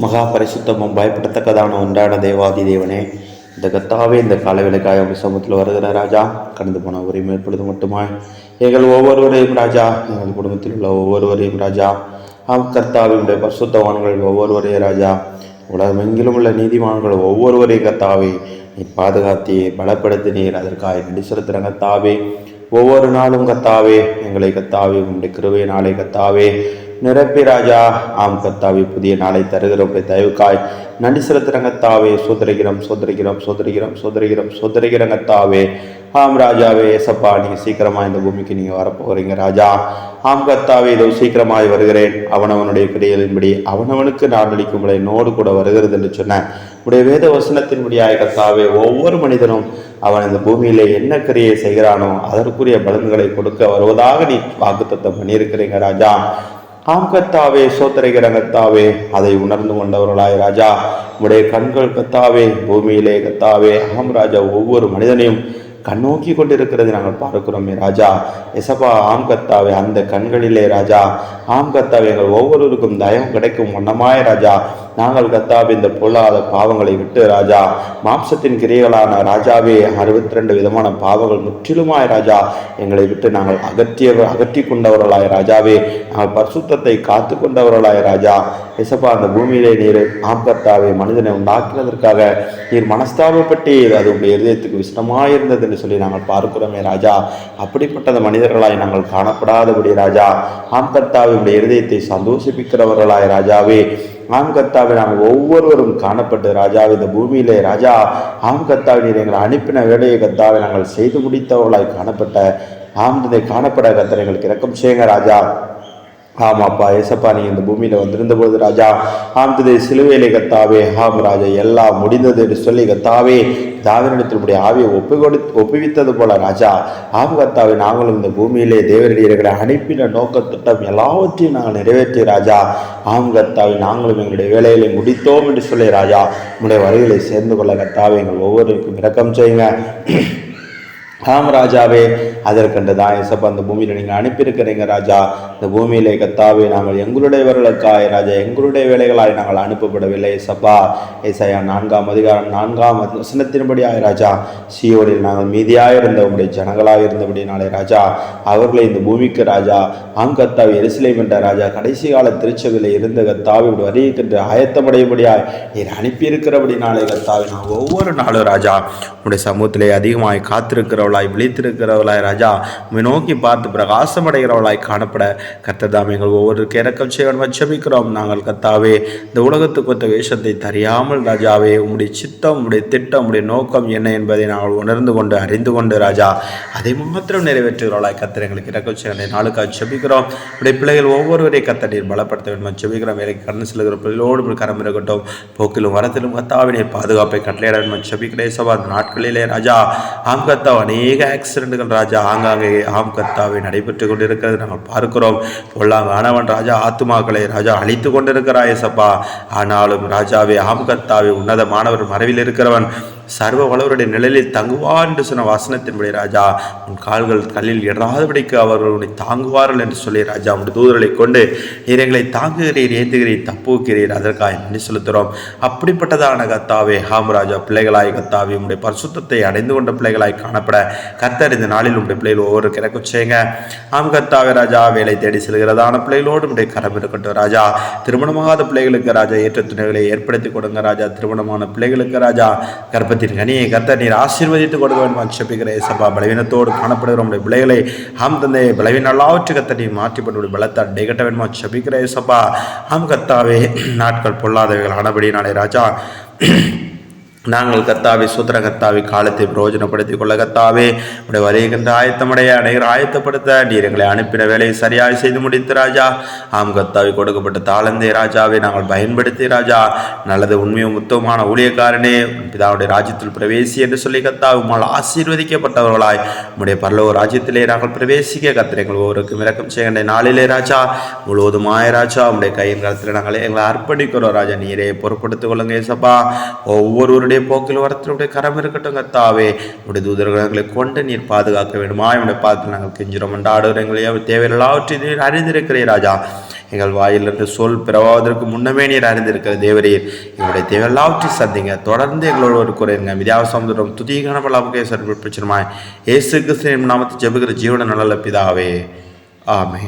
மகா பரிசுத்தமும் பயப்படத்தக்கதான ஒன்றான தேவாதி தேவனே இந்த கத்தாவே இந்த காலவிலைக்காய உங்கள் சமூகத்தில் வருகிற ராஜா கடந்து போன உரிமை மேற்படுது மட்டுமா எங்கள் ஒவ்வொருவரையும் ராஜா எங்கள் குடும்பத்தில் உள்ள ஒவ்வொருவரையும் ராஜா. ஆம் கர்த்தாவினுடைய பரிசுத்தவான்கள் ஒவ்வொருவரையும் ராஜா. உலகமெங்கிலும் உள்ள நீதிமான்கள் ஒவ்வொருவரையும் கத்தாவே நீ பாதுகாத்தி பலப்படுத்தினீர். அதற்காக நடி செலுத்துகிற கத்தாவே ஒவ்வொரு நாளும் கத்தாவே எங்களை கத்தாவே உங்களுடைய கிருவை நாளை கத்தாவே நிரப்பி ராஜா. ஆம் கத்தாவே புதிய நாளை தருகிறோம். தயவுக்காய். நன்றி செலுத்துகிறங்க தாவே சோதரிகிறோம் சோதரிகிறோம் சோதரிகிறோம் சோதரிகிறோம் சோதரிகிறங்க ஆம் ராஜாவே ஏசப்பா நீங்கள் சீக்கிரமாக இந்த பூமிக்கு நீங்கள் வரப்போகிறீங்க ராஜா. ஆம் கத்தாவே இதோ சீக்கிரமாய் வருகிறேன். அவனவனுடைய கிரியலின்படி அவனவனுக்கு நான் அளிக்கும் என்னோடு கூட வருகிறது என்று சொன்னேன். உடைய வேத வசனத்தின்படியாய் கத்தாவே ஒவ்வொரு மனிதனும் அவன் இந்த பூமியிலே என்ன கிரியை செய்கிறானோ அதற்குரிய பலன்களை கொடுக்க வருவதாக நீ வாக்குத்தத்தம் பண்ணியிருக்கிறீங்க ராஜா. ஆம் கத்தாவே சோத்தரைகிற கத்தாவே அதை உணர்ந்து கொண்டவர்களாய் ராஜா. உடைய கண்கள் கத்தாவே பூமியிலே கத்தாவே. ஆம் ராஜா ஒவ்வொரு மனிதனையும் கண்ணோக்கி கொண்டிருக்கிறது நாங்கள் பார்க்கிறோமே ராஜா. எசப்பா ஆம் கத்தாவே அந்த கண்களிலே ராஜா. ஆம் கத்தாவே எங்கள் ஒவ்வொருவருக்கும் தயம் கிடைக்கும் வண்ணமாய ராஜா. நாங்கள் கத்தாவே இந்த பொல்லாத பாவங்களை விட்டு ராஜா. மாம்சத்தின் கிரியைகளான ராஜாவே அறுபத்தி ரெண்டு விதமான பாவங்கள் முற்றிலுமாய் ராஜா. எங்களை விட்டு நாங்கள் அகற்றியவர் அகற்றி கொண்டவர்களாய் ராஜாவே. நாங்கள் பரிசுத்தத்தை காத்து கொண்டவர்களாய் ராஜா. எசப்பா அந்த பூமியிலே நீர் ஆம்கத்தாவே மனிதனை உண்டாக்குவதற்காக நீர் மனஸ்தாபப்பட்டே அது உங்களுடைய இருதயத்துக்கு விஷமாயிருந்தது என்று சொல்லி நாங்கள் பார்க்கிறோமே ராஜா. அப்படிப்பட்ட அந்த மனிதர்களாய் நாங்கள் காணப்படாதபடி ராஜா. ஆம் கர்த்தாவே இருதயத்தை சந்தோஷிப்பிக்கிறவர்களாய் ராஜாவே. ஆம் கர்த்தாவை நாங்கள் ஒவ்வொருவரும் காணப்பட்டு ராஜாவே இந்த பூமியிலே ராஜா. ஆம் கர்த்தாவை நீர் எங்களை அனுப்பின வேலையை கர்த்தாவை நாங்கள் செய்து முடித்தவர்களாய் காணப்பட்ட ஆம் காணப்பட கர்த்தர் எங்களுக்கு இறக்கம் செய்யுங்க ராஜா. ஆமாப்பா ஏசப்பா நீ இந்த பூமியில வந்திருந்த போது ராஜா ஆம் திதை சிலுவையிலே கத்தாவே ஆம் ராஜா எல்லாம் முடிந்தது என்று சொல்லி கத்தாவே தாவினிடத்தினுடைய ஆவியை ஒப்பு கொடு ஒப்புவித்தது போல ராஜா. ஆம் கத்தாவே நாங்களும் இந்த பூமியிலே தேவரடியர்களை அனுப்பின நோக்க திட்டம் எல்லாவற்றையும் நாங்கள் நிறைவேற்றிய ராஜா. ஆம் கத்தாவே நாங்களும் எங்களுடைய வேலைகளை முடித்தோம் என்று சொல்லி ராஜா. உங்களுடைய வழிகளை சேர்ந்து கொள்ள கத்தாவே எங்கள் ஒவ்வொருவருக்கும் இரக்கம் செய்யுங்க. ஆம் ராஜாவே அதற்கென்று தான் இசப்ப அந்த பூமியில் நீங்கள் அனுப்பியிருக்கிறீங்க ராஜா. இந்த பூமியிலே கத்தாவே நாங்கள் எங்களுடையவர்களுக்காய் ராஜா எங்களுடைய வேலைகளாய் நாங்கள் அனுப்பப்படவில்லை இசப்பா இசையா நான்காம் அதிகாரம் நான்காம் வசனத்தின்படியாய் ராஜா சியோரில் நாங்கள் மீதியாக இருந்த உங்களுடைய ஜனங்களாக இருந்தபடினாலே ராஜா அவர்களை இந்த பூமிக்கு ராஜா ஆம் கத்தாவை எரிசிலை என்ற ராஜா கடைசி கால திருச்சபையில் இருந்த கத்தாவை இப்படி வருகின்ற ஆயத்தமடையபடியாய் நீர் அனுப்பியிருக்கிறபடினாலே கத்தாவை நான் ஒவ்வொரு நாளும் ராஜா உங்களுடைய சமூகத்திலே அதிகமாய் காத்திருக்கிறவர்களாய் விழித்திருக்கிறவளாய் ராஜா உண்மை நோக்கி பார்த்து பிரகாசமடைகிறவளாய் காணப்பட கத்ததாம் எங்கள் ஒவ்வொருக்கு இறக்கம் செய்வன் ஜெபிக்கிறோம். நாங்கள் கத்தாவே இந்த உலகத்துக்கு ஒத்த வேஷத்தை தெரியாமல் ராஜாவே உம்முடைய சித்தம் உம்முடைய திட்டம் உடைய நோக்கம் என்ன என்பதை நாங்கள் உணர்ந்து கொண்டு அறிந்து கொண்டு ராஜா அதை மாத்திரம் நிறைவேற்றுகிறவளாய் கத்தர் எங்களுக்கு இறக்கம் செய்ய நாளுக்காக செபிக்கிறோம் உடைய பிள்ளைகள் ஒவ்வொருவரையும் கத்த நீர் பலப்படுத்த வேண்டும் செபிக்கிறோம் வேலைக்கு கடன் செல்கிற பிள்ளைகளோடு கரம் இருக்கட்டும். போக்கிலும் வரத்திலும் கத்தாவினை பாதுகாப்பை கட்டளையிட வேண்டும் செபிக்கிறேன் சபா அந்த நாட்களிலே ராஜா ஆம் கத்தா அநேக ஆக்சிடென்ட்கள் ராஜா ஆங்காங்கே ஆம் கர்த்தாவை நடைபெற்று கொண்டிருக்கிறது. நாங்கள் பார்க்கிறோம் பொல்லாங்க ஆனவன் ராஜா ஆத்துமாக்களை ராஜா அழித்து கொண்டிருக்கிறாய் சப்பா ஆனாலும் ராஜாவே ஆம் கத்தாவே உன்னதமானவர் மறைவில் இருக்கிறவன். சர்வ வளவருடைய நிழலில் தங்குவார் என்று சொன்ன வசனத்தின்படி ராஜா உன் கால்கள் கல்லில் இடாதபடிக்கு அவர்கள் உன்னை தாங்குவார்கள் என்று சொல்லி ராஜா உன் தூதர்களை கொண்டு நீர் எங்களை தாங்குகிறீர் ஏந்துகிறீர் தப்புகிறீர் அதற்காக நன்றி செலுத்துகிறோம். அப்படிப்பட்டதான கத்தாவே ஹாம் ராஜா பிள்ளைகளாய் கத்தாவே உங்களுடைய பரிசுத்தத்தை அடைந்து கொண்ட பிள்ளைகளாய் காணப்பட கத்தர் இந்த நாளில் உங்களுடைய பிள்ளைகள் ஒவ்வொரு கிடக்க செய்யுங்க. ஆம் கத்தாவே ராஜா வேலை தேடி செல்கிறதான பிள்ளைகளோடு உங்களுடைய கரம் இருக்கட்டும் ராஜா. திருமணமாகாத பிள்ளைகளுக்கு ராஜா ஏற்ற துணைகளை ஏற்படுத்தி கொடுங்க ராஜா. திருமணமான பிள்ளைகளுக்கு ராஜா கர்ப்பத்தின் கனியை கத்த நீர் ஆசீர்வதித்து கொடுக்க வேண்டும் செப்பிக்கிற சபா பலவீனத்தோடு காணப்படுகிற உடைய பிள்ளைகளை ஆம் தந்தை பலவீன எல்லாவற்று கத்த நீ மாற்றிப்பட்டு பலத்தை அடை கட்ட வேண்டுமா? செப்பிக்கிற சபா ஆம் கத்தாவே நாட்கள் பொல்லாதவைகள் ஆனபடினாலே ராஜா. நாங்கள் கத்தாவை சுத்திர கத்தாவே காலத்தை பிரயோஜனப்படுத்திக் கொள்ள கத்தாவே. உடைய வருகின்ற ஆயத்தமடைய அனைவர் ஆயத்தப்படுத்த நீர் எங்களை அனுப்பின வேலையை சரியாக செய்து முடித்து ராஜா. ஆம் கத்தாவை கொடுக்கப்பட்ட தாளந்தே ராஜாவை நாங்கள் பயன்படுத்தி ராஜா. நல்லது உண்மையும் உத்தமமான ஊழியக்காரனே பிதாவுடைய ராஜ்யத்தில் பிரவேசி என்று சொல்லி கத்தா உம்மால் ஆசீர்வதிக்கப்பட்டவர்களாய். உடைய பரலோக ராஜ்யத்திலே நாங்கள் பிரவேசிக்க கத்திர எங்கள் ஒவ்வொருக்கும் இறக்கம் செய்கின்ற நாளிலே ராஜா. முழுவதுமாய ராஜா உடைய கையின் காலத்தில் நாங்கள் எங்களை அர்ப்பணிக்கிறோம். ராஜா நீரே பொறுப்படுத்திக் கொள்ளுங்க சபா ஒவ்வொருவருடைய எங்களுடைய போக்கில் வரத்தினுடைய கரம் இருக்கட்டும் கத்தாவே உடைய தூதர்களை கொண்டு நீர் பாதுகாக்க வேண்டுமா? என்னுடைய பார்த்து நாங்கள் கெஞ்சிரோம் ஆடுகிற எங்களை தேவையில்லாவற்றை நீர் அறிந்திருக்கிறீர் ராஜா. எங்கள் வாயிலிருந்து சொல் பிறவாவதற்கு முன்னமே நீர் அறிந்திருக்கிற தேவரீர் எங்களுடைய தேவையெல்லாவற்றை சந்திங்க. தொடர்ந்து எங்களோட ஒரு குறைங்க வித்யாவ சமுதிரம் துதிகன பலாமுகே சர்வ பிரச்சனமாய் ஏசு கிருஷ்ணன் நாமத்தை ஜெபுகிற ஜீவன நல்ல பிதாவே. ஆமே